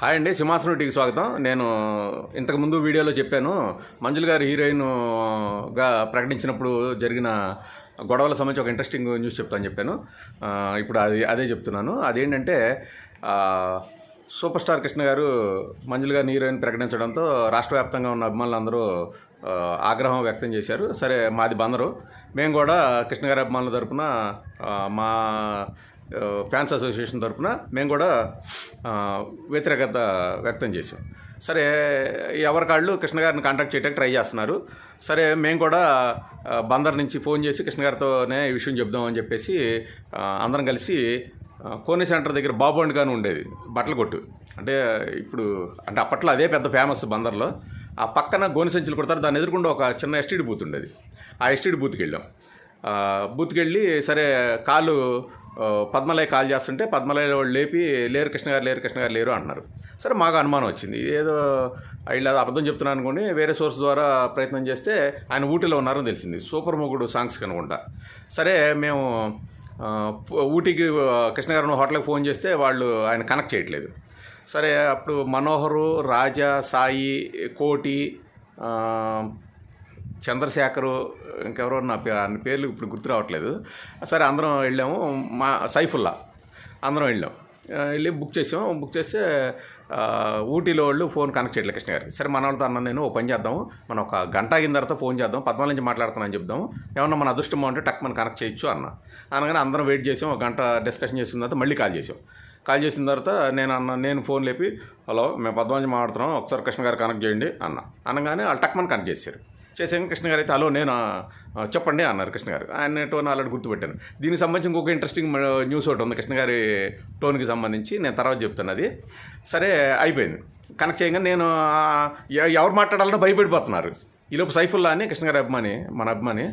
Hi అండి సింహాసనం టీకి స్వాగతం. నేను ఇంతకుముందు వీడియోలో చెప్పాను మంజుల్ గారు హీరోయిన్గా ప్రకటించినప్పుడు జరిగిన గొడవల సంబంధించి ఒక ఇంట్రెస్టింగ్ న్యూస్ చెప్తాను చెప్పాను. ఇప్పుడు అది అదే చెప్తున్నాను. అదేంటంటే సూపర్ స్టార్ కృష్ణ గారు మంజుల్ గారిని హీరోయిన్ ప్రకటించడంతో రాష్ట్ర వ్యాప్తంగా ఉన్న అభిమానులందరూ ఆగ్రహం వ్యక్తం చేశారు. సరే మాది బందరు. మేము కూడా కృష్ణ గారి అభిమానుల తరపున మా ఫ్యాన్స్ అసోసియేషన్ తరపున మేము కూడా వ్యతిరేకత వ్యక్తం చేసాం సరే ఎవరి కాళ్ళు కృష్ణ గారిని కాంటాక్ట్ చేయడానికి ట్రై చేస్తున్నారు. సరే మేము కూడా బందర్ నుంచి ఫోన్ చేసి కృష్ణ గారితోనే ఈ విషయం చెప్దామని చెప్పేసి అందరం కలిసి కోని సెంటర్ దగ్గర బాబు అండ్ గాను ఉండేది బట్టల కొట్టు. అంటే ఇప్పుడు అంటే అప్పట్లో అదే పెద్ద ఫేమస్ బందర్లో. ఆ పక్కన గోని సంచులు కొడతారు దాన్ని ఎదురుకుండా ఒక చిన్న ఎస్టీడీ బూత్ ఉండేది. ఆ ఎస్టీడీ బూత్కి వెళ్ళాం. బూత్కి వెళ్ళి సరే కాలు పద్మలయ కాల్ చేస్తుంటే పద్మలయ వాళ్ళు లేపి లేరు కృష్ణ గారు లేరు కృష్ణ గారు లేరు అంటున్నారు. సరే మాకు అనుమానం వచ్చింది. ఏదో వీళ్ళు అది అబద్ధం చెప్తున్నాను అనుకోండి వేరే సోర్స్ ద్వారా ప్రయత్నం చేస్తే ఆయన ఊటీలో ఉన్నారని తెలిసింది. సూపర్ మొగుడు సాంగ్స్ కనుకుంటా. సరే మేము ఊటీకి కృష్ణ గారు ఉన్న హోటల్కి ఫోన్ చేస్తే వాళ్ళు ఆయన కనెక్ట్ చేయట్లేదు. సరే అప్పుడు మనోహరు రాజా సాయి కోటి చంద్రశేఖరు ఇంకెవరో నా పే పేర్లు ఇప్పుడు గుర్తు రావట్లేదు. సరే అందరం వెళ్ళాము. మా సైఫుల్లా అందరం వెళ్ళాం. వెళ్ళి బుక్ చేసాం. బుక్ చేస్తే ఊటీలో వాళ్ళు ఫోన్ కనెక్ట్ చేయట్లేదు కృష్ణ గారికి. సరే మన వాళ్ళతో అన్న నేను ఓ పని చేద్దాం. మనం ఒక గంట అయిన తర్వాత ఫోన్ చేద్దాం. పద్నాలుగు నుంచి మాట్లాడుతున్నాను చెప్దాం. ఏమన్నా మన అదృష్టం ఉంటే టక్ మనం కనెక్ట్ చేయొచ్చు అన్న. అనగానే అందరం వెయిట్ చేసాం. ఒక గంట డిస్కషన్ చేసిన తర్వాత మళ్ళీ కాల్ చేసాం. కాల్ చేసిన తర్వాత నేను అన్న నేను ఫోన్ లేపి హలో మేము పద్మాంజి మాట్లాడుతున్నాం. ఒకసారి కృష్ణ గారు కనెక్ట్ చేయండి అన్న. అనగానే వాళ్ళు టక్మన్ కనెక్ట్ చేశారు. చేసేమి కృష్ణ గారు అయితే హలో నేను? చెప్పండి అన్నారు కృష్ణ గారు. ఆయన టోన్ ఆల్రెడీ గుర్తుపెట్టాను. దీనికి సంబంధించి ఇంకొక ఇంట్రెస్టింగ్ న్యూస్ ఒకటి ఉంది. కృష్ణ గారి టోన్కి సంబంధించి నేను తర్వాత చెప్తాను అది. సరే అయిపోయింది. కనెక్ట్ చేయగానే నేను ఎవరు మాట్లాడాలన్నా భయపడిపోతున్నారు. ఈలోపు సైఫుల్లా అని కృష్ణ గారి అభిమాని మన అభిమాని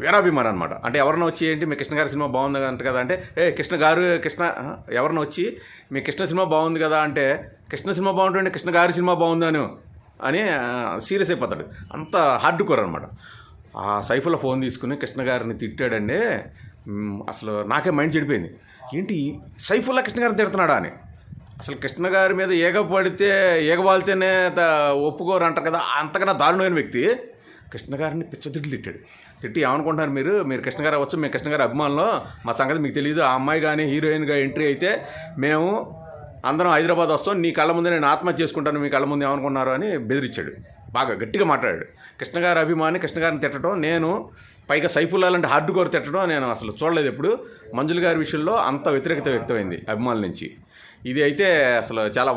వీరాభిమాని అనమాట అంటే ఎవరైనా వచ్చి ఏంటి మీ కృష్ణ గారి సినిమా బాగుంది అంట కదా అంటే ఏ కృష్ణ గారు కృష్ణ ఆ, ఎవరైనా వచ్చి మీ కృష్ణ సినిమా బాగుంది కదా అంటే కృష్ణ సినిమా బాగుంటుంది కృష్ణ గారి సినిమా బాగుందని అని సీరియస్ అయిపోతాడు. అంత హార్డ్ కోర్ అనమాట ఆ సైఫుల్లో ఫోన్ తీసుకుని కృష్ణ గారిని తిట్టాడండి అసలు నాకే మైండ్ చెడిపోయింది. ఏంటి సైఫుల్లా కృష్ణ గారిని తిడుతున్నాడా అని. అసలు కృష్ణ గారి మీద ఏగ పడితే ఏగ ఒప్పుకోరు అంటారు కదా అంతకన్నా దారుణమైన వ్యక్తి కృష్ణ గారిని పిచ్చతిట్లు తిట్టాడు. తిట్టి ఏమనుకుంటున్నారు మీరు? మీరు కృష్ణ గారు అవ్వచ్చు మేము కృష్ణ గారి అభిమానులు. మా సంగతి మీకు తెలియదు ఆ అమ్మాయి కానీ హీరోయిన్గా ఎంట్రీ అయితే మేము అందరం హైదరాబాద్ వస్తాం నీ కళ్ళ ముందే నేను ఆత్మహత్య చేసుకుంటాను మీ కళ్ళ ముందు ఏమనుకున్నారు అని బెదిరించాడు. బాగా గట్టిగా మాట్లాడాడు. కృష్ణగారి అభిమాని కృష్ణగారిని తిట్టడం నేను పైగా సైఫుల్లా లాంటి హార్డ్ కోర్ తిట్టడం నేను అసలు చూడలేదు ఎప్పుడు. మంజుల గారి విషయంలో అంత వ్యతిరేకత వ్యక్తమైంది అభిమానుల నుంచి. ఇది అయితే అసలు చాలా